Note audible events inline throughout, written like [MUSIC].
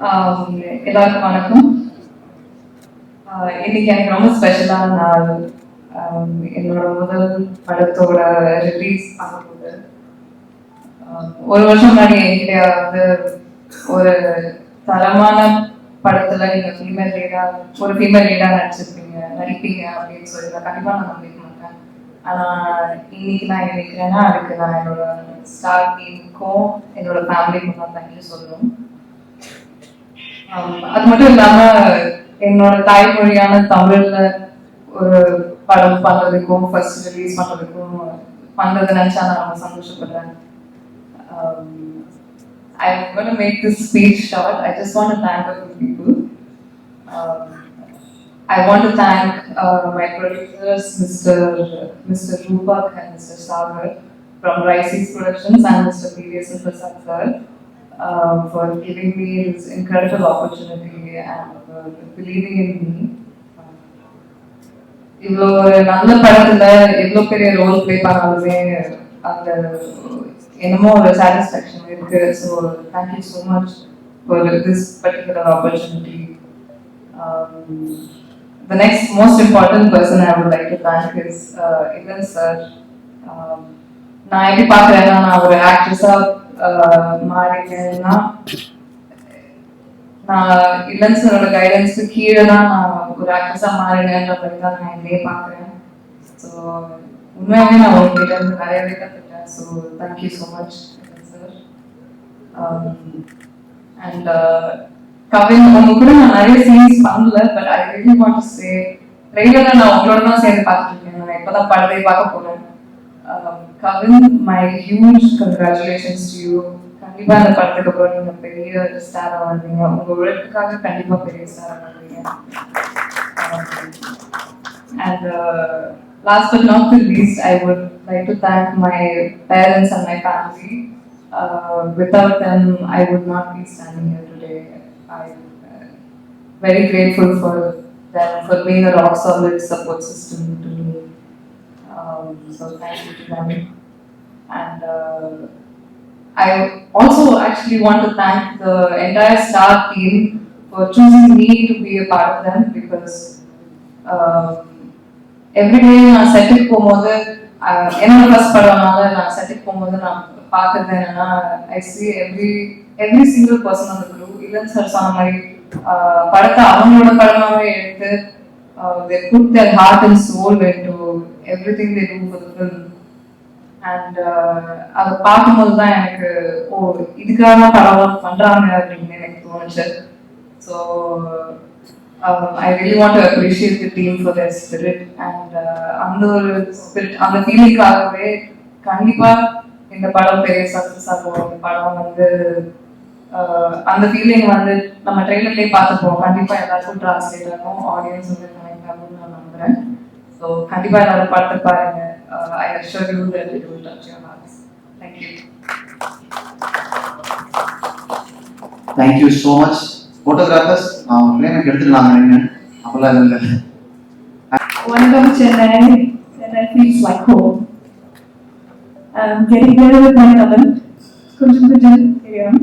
எல்லாருக்கும் வணக்கம். ஆஹ் இன்னைக்கு எனக்கு ரொம்ப ஸ்பெஷலான நாள். என்னோட முதல் படத்தோட ரிலீஸ் ஆகும்போது ஆம், ஒரு வருஷம் முன்னாடி என்கிட்ட வந்து ஒரு தரமான படத்துல நீங்க ஃபீமேல் லீடா ஒரு ஃபீமேல் லீடா நடிச்சிருப்பீங்க நடிப்பீங்க அப்படின்னு சொல்லி நான் கண்டிப்பா நான் நம்பிக்க மாட்டேன். ஆனா இன்னைக்கு நான் நினைக்கிறேன்னா அதுக்கு நான் என்னோட ஸ்டார் டீமுக்கும் என்னோட ஃபேமிலிக்கும் நான் தேங்க்யூ சொல்லணும். அது மட்டும் இல்லாம என்னோட தாய்மொழியான தமிழ்ல ஒரு படம் பண்றதுக்கும் ஃபர்ஸ்ட் ரிலீஸ் பண்றதுக்கும் பண்றது நினைச்சா நான் ரொம்ப சந்தோஷப்படுறேன் um, I'm going to make this speech short. I just want to thank a few people. Um, I want to thank uh, my producers, Mr. Mr. Rupak and Mr. Sagar from Rice's Productions and Mr. P.V.S. Prasad sir uh, for giving me this incredible opportunity and for believing in me. இவ்வளோ ஒரு நல்ல படத்துல எவ்வளோ பெரிய role play பண்ணாலுமே அந்த என்னமோ ஒரு சாட்டிஸ்ஃபேக்ஷன் இருக்கு so thank you so much for this particular opportunity the next most important person I would like to thank is uh, Ivan sir. Um, நான் எப்படி பார்க்குறேன்னா நான் ஒரு ஆக்ட்ரஸாக மாறிட்டேன்னா நான் இல்லன் சரோட கைடன்ஸ்க்கு கீழே தான் நான் ஒரு ஆக்ட்ரஸாக மாறினேன்ற மாதிரி தான் நான் என்னையே பார்க்குறேன். ஸோ உண்மையாகவே நான் உங்ககிட்ட இருந்து நிறையவே கற்றுக்கிட்டேன் so thank you so much sir and Kavin உங்க கூட நான் நிறைய சீன்ஸ் பண்ணல but I really want to say ரெகுலராக நான் உங்களோட தான் சேர்ந்து பார்த்துட்டு இருக்கேன். நான் இப்பதான் படத்தை பார்க்க போனேன் Kavin my huge congratulations to you கண்டிப்பா அந்த படத்துக்கு அப்புறம் நீங்க பெரிய ஸ்டார் ஆவீங்க உங்க உழைப்புக்காக கண்டிப்பா பெரிய ஸ்டார் ஆவீங்க and uh, last but not the least, I would like to thank my parents and my family. Uh, without them, I would not be standing here today. I'm uh, very grateful for them for being a rock solid support system to me. Um, so thank you to them. And uh, I also actually want to thank the entire staff team for choosing me to be a part of them because everyday நான் செட்டுக்கு போகும்போது ஆஹ் என்னோட first படம்னால நான் செட்டுக்கு போகும்போது நான் பார்க்கறது என்னன்னா I see every every single person அந்த குரூ இல்லைன்னு சார் சொன்ன மாதிரி ஆஹ் படத்தை அவங்களோட படமாவே எடுத்து they put their heart and soul into everything they do for the film. And uh, அதை பார்க்கும்போது தான் எனக்கு ஓ இதுக்காக தான் படம் பண்றாங்க அப்படின்னு எனக்கு தோணுச்சு. So I really want to appreciate the team for their spirit and uh, அந்த ஒரு ஸ்பிரிட் அந்த ஃபீலிங்காகவே கண்டிப்பா இந்த படம் பெரிய சக்ஸஸ் ஆகும். இந்த படம் வந்து uh, அந்த ஃபீலிங் வந்து நம்ம ட்ரெயிலர்லேயே பார்த்துப்போம். கண்டிப்பா எல்லாருக்கும் டிரான்ஸ்லேட் ஆகும். ஆடியன்ஸ் வந்து கனெக்ட் ஆகும்னு நான் நம்புறேன். ஸோ கண்டிப்பா எல்லாரும் படத்தை பாருங்க I assure you that it will touch your hearts thank you thank you so much photographers நான் உங்க ஃப்ரேம் எடுத்துக்கலாம் நினைக்கிறேன் அப்பெல்லாம் எதுவும் இல்லை Welcome Chennai. Chennai feels like home. I'm getting there with my cousin, Kunjum Kunjum Iriam.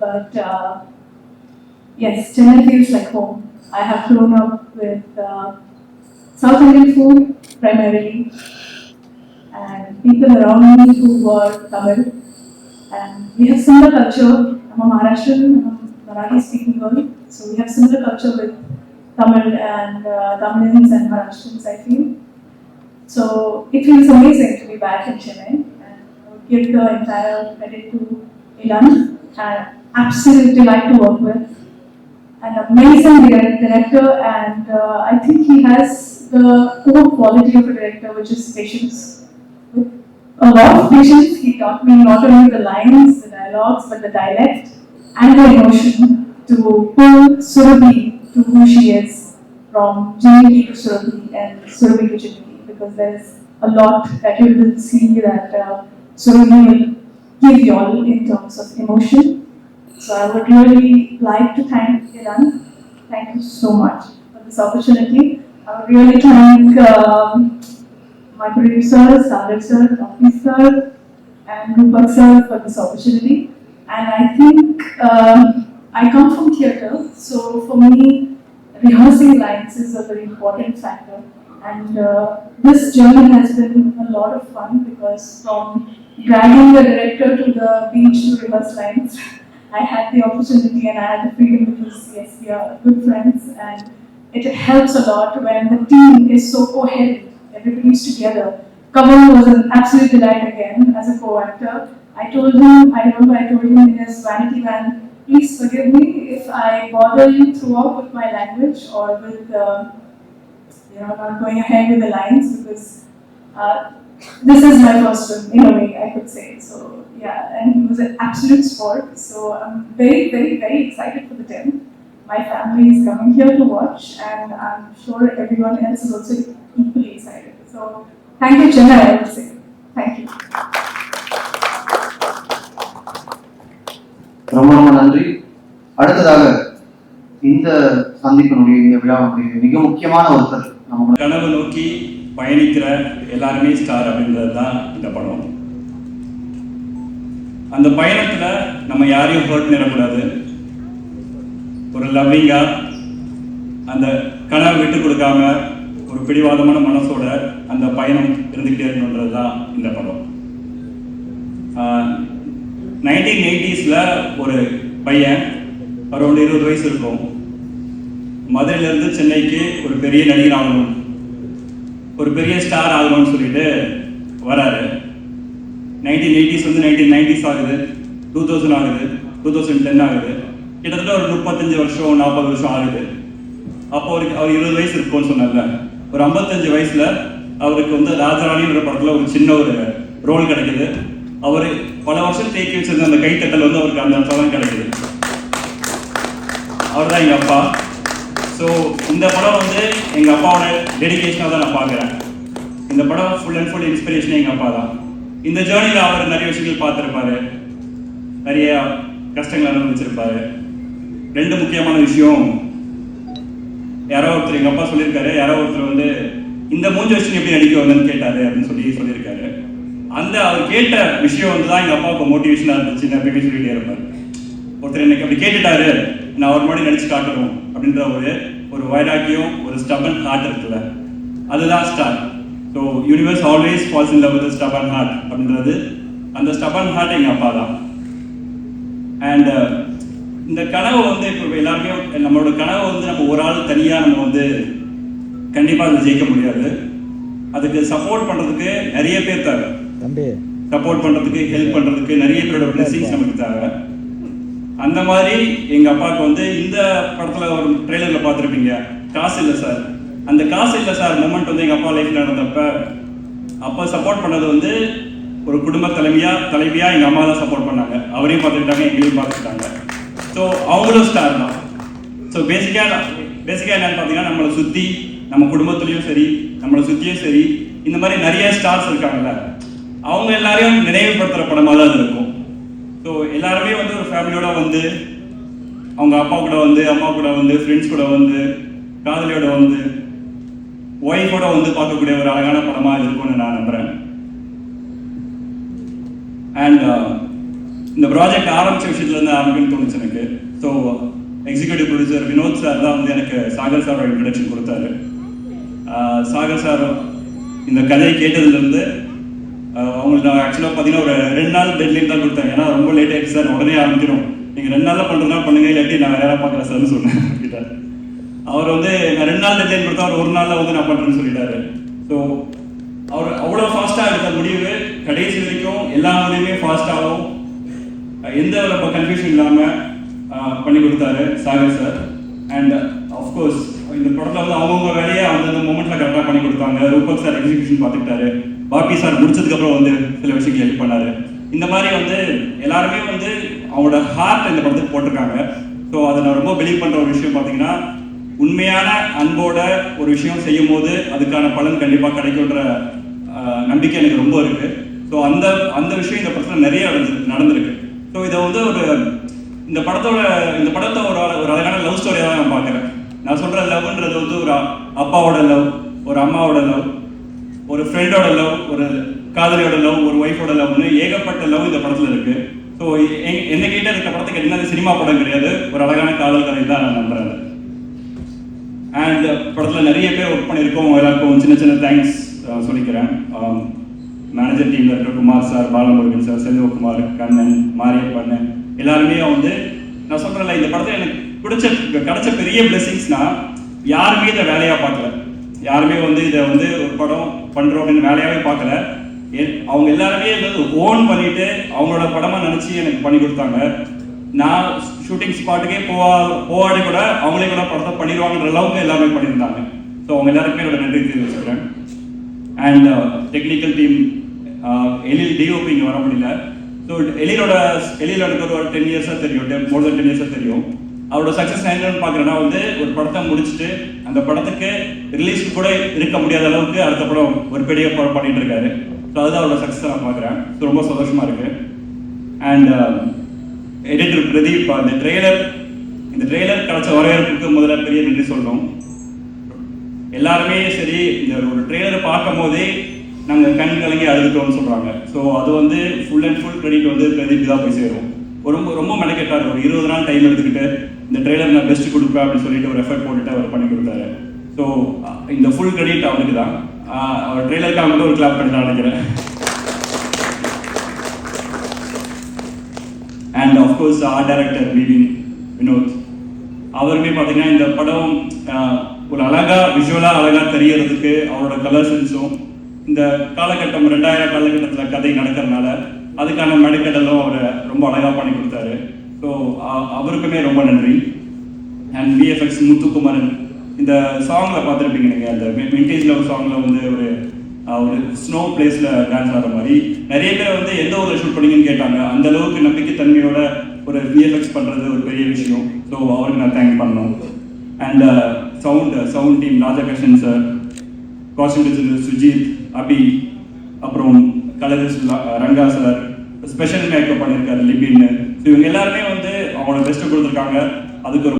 But uh, yes, Chennai feels like home. I have grown up with uh, South Indian food primarily, and people around me who were Tamil. And we have similar culture. I'm a Maharashtrian, I'm a Marathi speaking girl, so we have similar culture with Tamil and uh, and Maharashtrians, I feel. So it feels amazing to be back in Chennai and give the entire credit to Ilan. I absolutely like to work with. An amazing direct- director, and uh, I think he has the core quality of a director, which is patience. A lot of patience, he taught me not only the lines, the dialogues, but the dialect and the emotion to pull Surabhi to who she is from Jimmy to Surabhi and Surabhi to Jimmy because there is a lot that you will see that uh, Surabhi will give you all in terms of emotion. So I would really like to thank Iran. Thank you so much for this opportunity. I would really thank um, my producers, Sagar sir, sir, and Rupak sir for this opportunity. And I think um, I come from theatre, so for me, rehearsing lines is a very important factor. And uh, this journey has been a lot of fun because from dragging the director to the beach to rehearse lines, [LAUGHS] I had the opportunity and I had the freedom because yes, we are good friends and it helps a lot when the team is so coherent, everybody's together. Kamal was an absolute delight again as a co-actor. I told him, I remember I told him in his vanity van, please forgive me if I bother you throughout with my language or with, uh, you know, not going ahead with the lines because uh, this is my first film in a way, I could say. So yeah, and he was an absolute sport. So I'm very, very, very excited for the 10th. My family is coming here to watch, and I'm sure everyone else is also equally excited. So thank you, Chennai, I would say. Thank you. ரொம்ப ரொம்ப நன்றி அடுத்ததாக இந்த சந்திப்பினுடைய இந்த விழாவுடைய மிக முக்கியமான ஒருத்தர் நம்ம கனவு நோக்கி பயணிக்கிற எல்லாருமே ஸ்டார் அப்படின்றது தான் இந்த படம் அந்த பயணத்துல நம்ம யாரையும் ஹர்ட் பண்ணிடக்கூடாது ஒரு லவ்விங்காக அந்த கனவை விட்டு கொடுக்காம ஒரு பிடிவாதமான மனசோட அந்த பயணம் இருந்துகிட்டே இருக்கணுன்றது தான் இந்த படம். நைன்டீன் எயிட்டிஸில் ஒரு பையன் அரௌண்ட் இருபது வயசு இருக்கும். மதுரையிலேருந்து சென்னைக்கு ஒரு பெரிய நடிகர் ஆகணும். ஒரு பெரிய ஸ்டார் ஆகணும்னு சொல்லிட்டு வராரு. நைன்டீன் எயிட்டிஸ் வந்து நைன்டீன் நைன்டிஸ் ஆகுது. டூ தௌசண்ட் ஆகுது. டூ தௌசண்ட் டென் ஆகுது. கிட்டத்தட்ட ஒரு முப்பத்தஞ்சு வருஷம் நாற்பது வருஷம் ஆகுது. அப்போ அவருக்கு அவர் இருபது வயசு இருக்கும்னு சொன்னார்ல ஒரு ஐம்பத்தஞ்சு வயசுல அவருக்கு வந்து ராஜராணின்ற படத்துல ஒரு சின்ன ஒரு ரோல் கிடைக்குது. அவர் பல வருஷம் தேக்கி வச்சிருந்த அந்த கைத்தட்டல் வந்து அவருக்கு அந்த படம் கிடைக்குது. அவர் தான் எங்கள் அப்பா. ஸோ இந்த படம் வந்து எங்கள் அப்பாவோட டெடிகேஷனாக தான் நான் பார்க்குறேன். இந்த படம் ஃபுல் அண்ட் ஃபுல் இன்ஸ்பிரேஷன் எங்கள் அப்பா தான். இந்த ஜேர்னியில் அவர் நிறைய விஷயங்கள் பார்த்துருப்பாரு. நிறைய கஷ்டங்கள் அனுபவிச்சிருப்பாரு. ரெண்டு முக்கியமான விஷயம். யாரோ ஒருத்தர் எங்கள் அப்பா சொல்லியிருக்காரு யாரோ ஒருத்தர் வந்து இந்த மூஞ்சி வச்சு எப்படி நடிக்க வந்தேன்னு கேட்டாரு அப்படின்னு சொல்லி சொல்லியிருக்காரு. அந்த அவர் கேட்ட விஷயம் வந்து தான் எங்கள் அப்பாவுக்கு மோட்டிவேஷனாக இருந்துச்சு நான் எப்பயுமே சொல்லிட்டே இருப்பார் ஒருத்தர் எனக்கு அப்படி கேட்டுட்டாரு நான் அவர் மாதிரி நடிச்சு காட்டணும் அப்படின்ற ஒரு ஒரு வைராக்கியம் ஒரு ஸ்டபன் ஹார்ட் இருக்குல்ல அதுதான் star so universe always falls in love with stubborn heart அப்படின்றது அந்த ஸ்டபன் ஹார்ட் எங்கள் அப்பா தான். அண்ட் இந்த கனவு வந்து இப்போ எல்லாருமே நம்மளோட கனவை வந்து நம்ம ஒரு ஆள் தனியாக நம்ம வந்து கண்டிப்பாக அதை ஜெயிக்க முடியாது. அதுக்கு சப்போர்ட் பண்ணுறதுக்கு நிறைய பேர் தேவை. தம்பி. சப்போர்ட் பண்ணுறதுக்கு ஹெல்ப் பண்ணுறதுக்கு நிறைய பேரோட பிளஸிங்ஸ் நமக்கு தேவை. அந்த மாதிரி எங்கள் அப்பாவுக்கு வந்து இந்த படத்தில் ஒரு ட்ரெய்லரில் பார்த்துருப்பீங்க. காசு இல்லை சார். அந்த காசு இல்லை சார் மூமெண்ட் வந்து எங்கள் அப்பா லைஃப்பில் நடந்தப்ப அப்பா சப்போர்ட் பண்ணது வந்து ஒரு குடும்ப தலைவியாக தலைவியாக எங்கள் அம்மா தான் சப்போர்ட் பண்ணாங்க. அவரையும் பார்த்துக்கிட்டாங்க எங்களையும் பார்த்துக்கிட்டாங்க. ஸோ அவங்களும் ஸ்டார் தான் ஸோ பேசிக்காக பேசிக்காக என்னென்னு பார்த்தீங்கன்னா நம்மளை சுற்றி நம்ம குடும்பத்துலேயும் சரி நம்மளை சுற்றியும் சரி இந்த மாதிரி நிறைய ஸ்டார்ஸ் இருக்காங்கல்ல அவங்க எல்லாரையும் நினைவுபடுத்துகிற படமாக தான் அது இருக்கும். ஸோ எல்லாருமே வந்து ஒரு ஃபேமிலியோட வந்து அவங்க அப்பா கூட வந்து அம்மா கூட வந்து ஃப்ரெண்ட்ஸ் கூட வந்து காதலியோட வந்து ஒய்ஃபோட வந்து பார்க்கக்கூடிய ஒரு அழகான படமாக இருக்கும்னு நான் நம்புகிறேன் அண்ட் இந்த ப்ராஜெக்ட் ஆரம்பிச்ச விஷயத்துலேருந்து ஆரம்பிக்கணும்னு தோணுச்சு எனக்கு. So executive producer Vinod sir தான் வந்து எனக்கு சாகர் சாரோட இன்ட்ரடக்ஷன் கொடுத்தாரு. சாகர் சார் இந்த கதையை கேட்டதுலேருந்து அவங்களுக்கு நான் ஆக்சுவலாக பார்த்தீங்கன்னா ஒரு ரெண்டு நாள் டெட்லைன் தான் கொடுத்தேன். ஏன்னா ரொம்ப லேட் ஆகிடுச்சு சார் உடனே ஆரம்பிக்கணும். நீங்கள் ரெண்டு நாளில் பண்ணுறதுனா பண்ணுங்க. இல்லாட்டி நான் வேற பார்க்குறேன் சார்னு சொன்னேன் கிட்ட அவர் வந்து நான் ரெண்டு நாள் டெட்லைன் கொடுத்தா அவர் ஒரு நாளில் வந்து நான் பண்ணுறேன்னு சொல்லிட்டாரு. ஸோ அவர் அவ்வளோ ஃபாஸ்ட்டாக எடுத்த முடிவு. கடைசி வரைக்கும் எல்லா முடிவுமே ஃபாஸ்ட்டாகவும் எந்த ஒரு கன்ஃபியூஷன் இல்லாமல் பண்ணி கொடுத்தாரு சாகர் சார் அண்ட் அஃப்கோர்ஸ் இந்த படத்தில் வந்து அவங்கவுங்க வேலையை அந்தந்த மூமெண்ட்டில் கரெக்டாக பண்ணி கொடுத்தாங்க. ரூபக் சார் எக்ஸிபிஷன் பார்த்துக்கிட்டாரு. பாபி சார் முடிச்சதுக்கப்புறம் வந்து சில விஷயங்கள் ஹெல்ப் பண்ணாரு. இந்த மாதிரி வந்து எல்லாருமே வந்து அவங்களோட ஹார்ட் இந்த படத்துக்கு போட்டிருக்காங்க. ஸோ அதை நான் ரொம்ப பிலீவ் பண்ணுற ஒரு விஷயம் பார்த்தீங்கன்னா உண்மையான அன்போட ஒரு விஷயம் செய்யும் போது அதுக்கான பலன் கண்டிப்பாக கிடைக்குன்ற நம்பிக்கை எனக்கு ரொம்ப இருக்குது ஸோ அந்த அந்த விஷயம் இந்த படத்தில் நிறைய நடந்திருக்கு. ஸோ இதை வந்து ஒரு இந்த படத்தோட இந்த படத்தை ஒரு ஒரு அழகான லவ் ஸ்டோரியாக தான் நான் பார்க்குறேன். நான் சொல்கிற லவ்ன்றது வந்து ஒரு அப்பாவோட லவ் ஒரு அம்மாவோட லவ் ஒரு ஃப்ரெண்டோட லவ் ஒரு காதலியோட லவ் ஒரு ஒய்ஃபோட லவ்னு ஏகப்பட்ட லவ் இந்த படத்தில் இருக்குது ஸோ என்ன கிட்ட இருக்க படத்துக்கு என்ன சினிமா படம் கிடையாது. ஒரு அழகான காதல் கதை தான் நான் நம்புறேன். அண்ட் படத்தில் நிறைய பேர் ஒர்க் பண்ணியிருக்கோம் எல்லாருக்கும் சின்ன சின்ன தேங்க்ஸ் சொல்லிக்கிறேன். மேனேஜர் டீமில் இருக்கிற குமார் சார் பாலமுருகன் சார் செல்வகுமார் கண்ணன் மாரியப்பண்ணன் எல்லாருமே வந்து நான் சொல்கிறேன்ல இந்த படத்தில் எனக்கு பிடிச்ச கிடைச்ச பெரிய பிளெஸிங்ஸ்னா யாருமே இதை வேலையாக பார்க்கல. யாருமே வந்து இதை வந்து ஒரு படம் பண்ணுறோம் அப்படின்னு வேலையாகவே பார்க்கல. அவங்க எல்லாருமே வந்து ஓன் பண்ணிட்டு அவங்களோட படமாக நினச்சி எனக்கு பண்ணி கொடுத்தாங்க. நான் ஷூட்டிங் ஸ்பாட்டுக்கே போவா போவாடி கூட அவங்களே கூட படத்தை பண்ணிடுவாங்கன்ற அளவுக்கு எல்லாமே பண்ணியிருந்தாங்க. ஸோ அவங்க எல்லாருக்குமே என்னோட நன்றி தெரிவிச்சுக்கிறேன். And technical team Ezhil DOP இங்கே வர முடியல. ஸோ எழிலோட எலியில் எனக்கு ஒரு டென் இயர்ஸாக தெரியும். மோர் தென் டென் இயர்ஸாக தெரியும். அவரோட சக்ஸஸ் என்னன்னு பார்க்குறேன்னா வந்து ஒரு படத்தை முடிச்சுட்டு அந்த படத்துக்கு ரிலீஸ் கூட இருக்க முடியாத அளவுக்கு அடுத்த படம் ஒரு பெரிய படம் பண்ணிட்டு இருக்காரு. ஸோ அதுதான் அவரோட சக்ஸஸ் நான் பார்க்குறேன். ஸோ ரொம்ப சந்தோஷமாக இருக்கு. அண்ட் எடிட்டர் பிரதீப் அந்த ட்ரெய்லர் இந்த ட்ரெய்லர் கிடச்ச வரவேற்புக்கு முதல்ல பெரிய நன்றி சொல்லணும். எல்லாருமே சரி இந்த ஒரு ட்ரெய்லரை பார்க்கும் போதே நாங்கள் கண் கலங்கி அழுதுட்டோம்னு சொல்கிறாங்க ஸோ அது வந்து ஃபுல் அண்ட் ஃபுல் கிரெடிட் வந்து பிரதீப் தான் போய் சேரும். ரொம்ப ரொம்ப மெனக்கெட்டார். ஒரு இருபது நாள் டைம் எடுத்துக்கிட்டு இந்த ட்ரெய்லர் நான் பெஸ்ட் கொடுப்பேன் அப்படின்னு சொல்லிட்டு ஒரு எஃபர்ட் போட்டுட்டு அவர் பண்ணி கொடுத்தாரு. ஸோ இந்த ஃபுல் கிரெடிட் அவருக்கு தான். அவர் ட்ரெய்லருக்காக மட்டும் ஒரு கிளாப் பண்ணி தான் நினைக்கிறேன் and of course art director Vipin Vinod அவருமே பார்த்தீங்கன்னா இந்த படம் ஒரு அழகாக விஷுவலாக அழகாக தெரியறதுக்கு அவரோட கலர் சென்ஸும் இந்த காலகட்டம் ரெண்டாயிரம் காலகட்டத்தில் கதை நடக்கிறதுனால அதுக்கான மெடுக்கடலும் அவர் ரொம்ப அழகாக பண்ணி கொடுத்தாரு. ஸோ அவருக்குமே ரொம்ப நன்றி. அண்ட் விஎஃப்எக்ஸ் முத்துக்குமரன் இந்த சாங்ல பார்த்துருப்பீங்க நீங்கள் அந்த விண்டேஜ் லவ் சாங்ல வந்து ஒரு ஒரு ஸ்னோ பிளேஸில் டான்ஸ் ஆடுற மாதிரி. நிறைய பேர் வந்து எந்த ஊரில் ஷூட் பண்ணீங்கன்னு கேட்டாங்க. அந்த அளவுக்கு நம்பிக்கைத்தன்மையோட ஒரு விஎஃப்எக்ஸ் பண்ணுறது ஒரு பெரிய விஷயம். ஸோ அவருக்கு நான் தேங்க் பண்ணணும். And sound sound team Rajakrishnan sir costume designer Sujith Abi அப்புறம் colourist Ranga sir special makeup பண்ணியிருக்காரு லிபின்னு. ஸோ இவங்க எல்லாருமே வந்து அவங்களோட பெஸ்ட்டை கொடுத்துருக்காங்க. அதுக்கு ஒரு